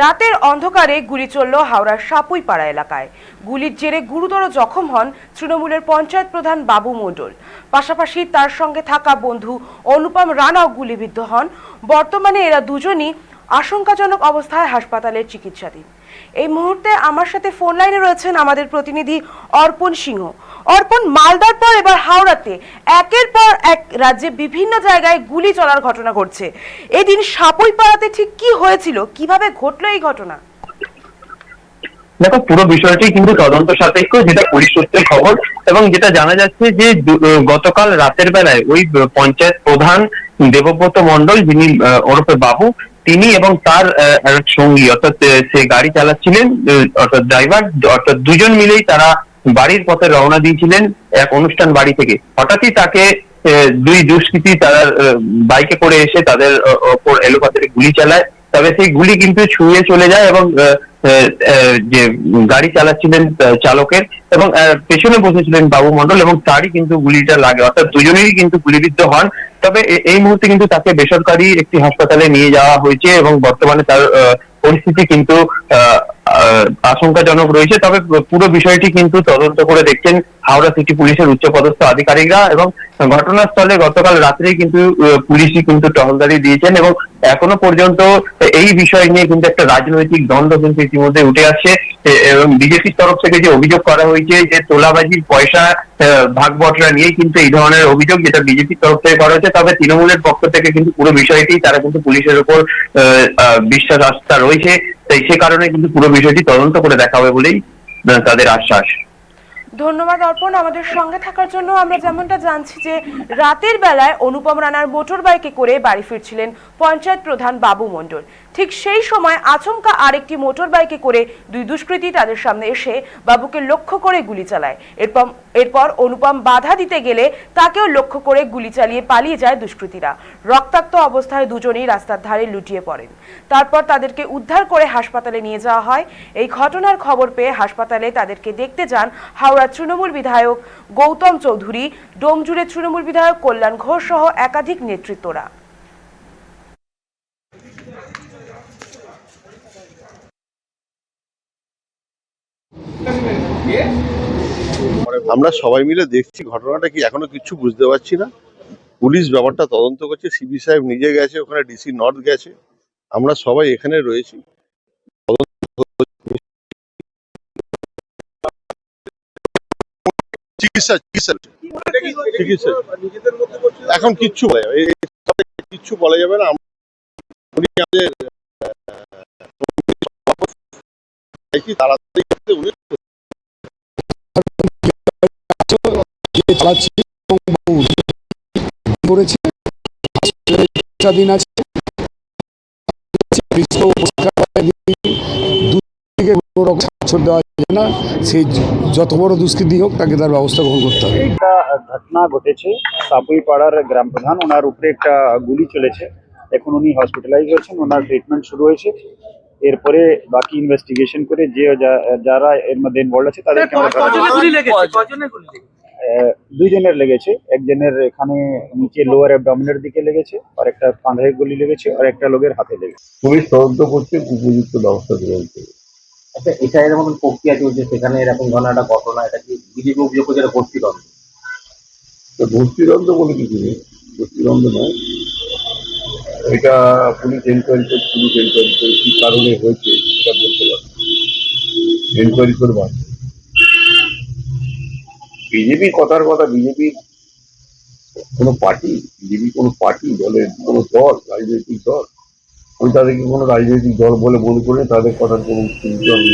রাতের অন্ধকারে গুলি চলল হাওড়ার সাপুইপাড়া এলাকায়। গুলির জেরে গুরুতর জখম হন তৃণমূলের পঞ্চায়েত প্রধান বাবু মণ্ডল। পাশাপাশি তার সঙ্গে থাকা বন্ধু অনুপম রানাও গুলিবিদ্ধ হন। বর্তমানে এরা দুজনই আশঙ্কাজনক অবস্থায় হাসপাতালে চিকিৎসাধীন। এই মুহূর্তে আমার সাথে ফোন লাইনে রয়েছেন আমাদের প্রতিনিধি অর্পণ সিংহ। অর্পণ, মালদার পর এবার হাওড়াতে একের পর এক রাজ্যে বিভিন্ন জায়গায় গুলি চলার ঘটনা ঘটছে। এদিন সাপুইপাড়াতে ঠিক কি হয়েছিল? কীভাবে ঘটলো এই ঘটনা? দেখো, পুরো বিষয়টি কিন্তু তদন্ত সাপেক্ষ, যেটা পুলিশ খবর, এবং যেটা জানা যাচ্ছে যে গতকাল রাতের বেলায় ওই পঞ্চায়েত প্রধান দেবব্রত মন্ডল যিনি ওরফে বাবু তিনি এবং তার সঙ্গী, অর্থাৎ সে গাড়ি চালাচ্ছিলেন অর্থাৎ ড্রাইভার অর্থাৎ দুজন মিলেই তারা বাড়ির পথে রওনা দিয়েছিলেন এক অনুষ্ঠান বাড়ি থেকে। হঠাৎই তাকে দুই দুষ্কৃতী তারা বাইকে করে এসে তাদের ওপর এলোপাতারি গুলি চালায়। তবে সেই গুলি কিন্তু ছুঁয়ে চলে যায় এবং যে গাড়ি চালাচ্ছিলেন চালকের এবং পেছনে বসেছিলেন বাবু মন্ডল এবং তারই কিন্তু গুলিটা লাগে। অর্থাৎ দুজনেই কিন্তু গুলিবিদ্ধ হন। তবে এই মুহূর্তে কিন্তু তাকে বেসরকারি একটি হাসপাতালে নিয়ে যাওয়া হয়েছে এবং বর্তমানে তার পরিস্থিতি কিন্তু আশঙ্কাজনক রয়েছে। তবে পুরো বিষয়টি কিন্তু তদন্ত করে দেখছেন হাওড়া সিটি পুলিশের উচ্চপদস্থ আধিকারিকরা এবং ঘটনাস্থলে গতকাল রাত্রে কিন্তু পুলিশই কিন্তু টহলদারি দিয়েছেন এবং এখনও পর্যন্ত এই বিষয় নিয়ে কিন্তু একটা রাজনৈতিক দ্বন্দ্ব কিন্তু ইতিমধ্যে উঠে আসছে। এবং বিজেপির তরফ থেকে যে অভিযোগ করা হয়েছে যে তোলাবাজির পয়সা ভাগ বটরা নিয়েই কিন্তু এই ধরনের অভিযোগ যেটা বিজেপির তরফ থেকে করা হয়েছে, তবে তৃণমূলের পক্ষ থেকে কিন্তু পুরো বিষয়টি তারা কিন্তু পুলিশের উপর বিশ্বাস আস্থা রয়েছে। তাই সে কারণে কিন্তু পুরো বিষয়টি তদন্ত করে দেখা হবে বলেই তাদের আশ্বাস। ধন্যবাদ, অর্পণ। আমাদের সঙ্গে থাকার জন্য আমরা যেমনটা জানছি যে রাতের বেলায় অনুপম রানার মোটর বাইকে করে বাড়ি ফিরছিলেন পঞ্চায়েত প্রধান বাবু মণ্ডল। ঠিক সেই সময় আচমকা আরেকটি মোটর বাইকে করে দুই দুষ্কৃতী তাদের সামনে এসে বাবুকে লক্ষ্য করে গুলি চালায়। এরপর এরপর অনুপম বাধা দিতে গেলে তাকেও লক্ষ্য করে গুলি চালিয়ে পালিয়ে যায় দুষ্কৃতীরা। রক্তাক্ত অবস্থায় দুজনেই রাস্তার ধারে লুটিয়ে পড়েন। তারপর তাদেরকে উদ্ধার করে হাসপাতালে নিয়ে যাওয়া হয়। এই ঘটনার খবর পেয়ে হাসপাতালে তাদেরকে দেখতে যান হাওড়া তৃণমূল বিধায়ক গৌতম চৌধুরী, ডোমজুড়ে তৃণমূল বিধায়ক কল্যাণ ঘোষ সহ একাধিক নেতৃত্বরা। আমরা সবাই মিলে দেখছি ঘটনাটা কি এখনও কিছু বুঝতে পারছি না। পুলিশ ব্যাপারটা তদন্ত করছে, সিবি সাহেব নিজে গেছে, ওখানে ডিসি নর্থ গেছে। আমরা সবাই এখানে রয়েছি। চিকিৎসা চিকিৎসা। চিকিৎসা এখন কিচ্ছু বলা যাবে। কিচ্ছু বলা যাবে না। উনি আমাদের তাড়াতাড়ি উনি চালাচ্ছি করেছে। হসপিটালে আছে দিন দুদিকে কোনো রকম ছাড় দেওয়া যাবে না সে যত বড় দুষ্কৃতি হোক তাকে তার ব্যবস্থা গ্রহণ করতে হবে। একটা ঘটনা ঘটেছে সাপুই পাড়ার গ্রাম প্রধান ওনার উপরে একটা গুলি চলেছে। এখন উনি হসপিটালাইজ হয়েছেন ওনার ট্রিটমেন্ট শুরু হয়েছে। এরপরে বাকি ইনভেস্টিগেশন করে যে যারা এর মধ্যে ইনভলভ আছে তাদেরকে আহ, দুইজনের লেগেছে। একজনের এখানে নিচে লোয়ার অ্যাবডমিনের দিকে লেগেছে আর একটা কাঁধে গুলি লেগেছে আর একটা লোকের হাতে লেগেছে। পুলিশ তদন্ত করছে উপযুক্ত ব্যবস্থা গ্রহণ করবে। আচ্ছা এটা এরকম প্রক্রিয়া চলছে সেখানে এরকম ধরনের একটা ঘটনা, এটা কি বিজেপি অভিযোগ করছে এটা ভর্তিদ্বন্দ্ব তো ভর্তিদ্বন্দ্ব বলে কিছু নেই ভর্তিদ্বন্দ্ব নয়। এটা পুলিশ এনকোয়ারি করছে পুলিশ এনকোয়ারি করে কি কারণে হয়েছে সেটা বলতে পারছে এনকোয়ারি করে বাঁচছে বিজেপি কথার কথা, বিজেপি কোনো পার্টি, বিজেপি কোনো পার্টি, দলের কোনো দল, রাজনৈতিক দল আমি তাদেরকে কোনো রাজনৈতিক দল বলে মনে করে তাদের কথার কোনো আমি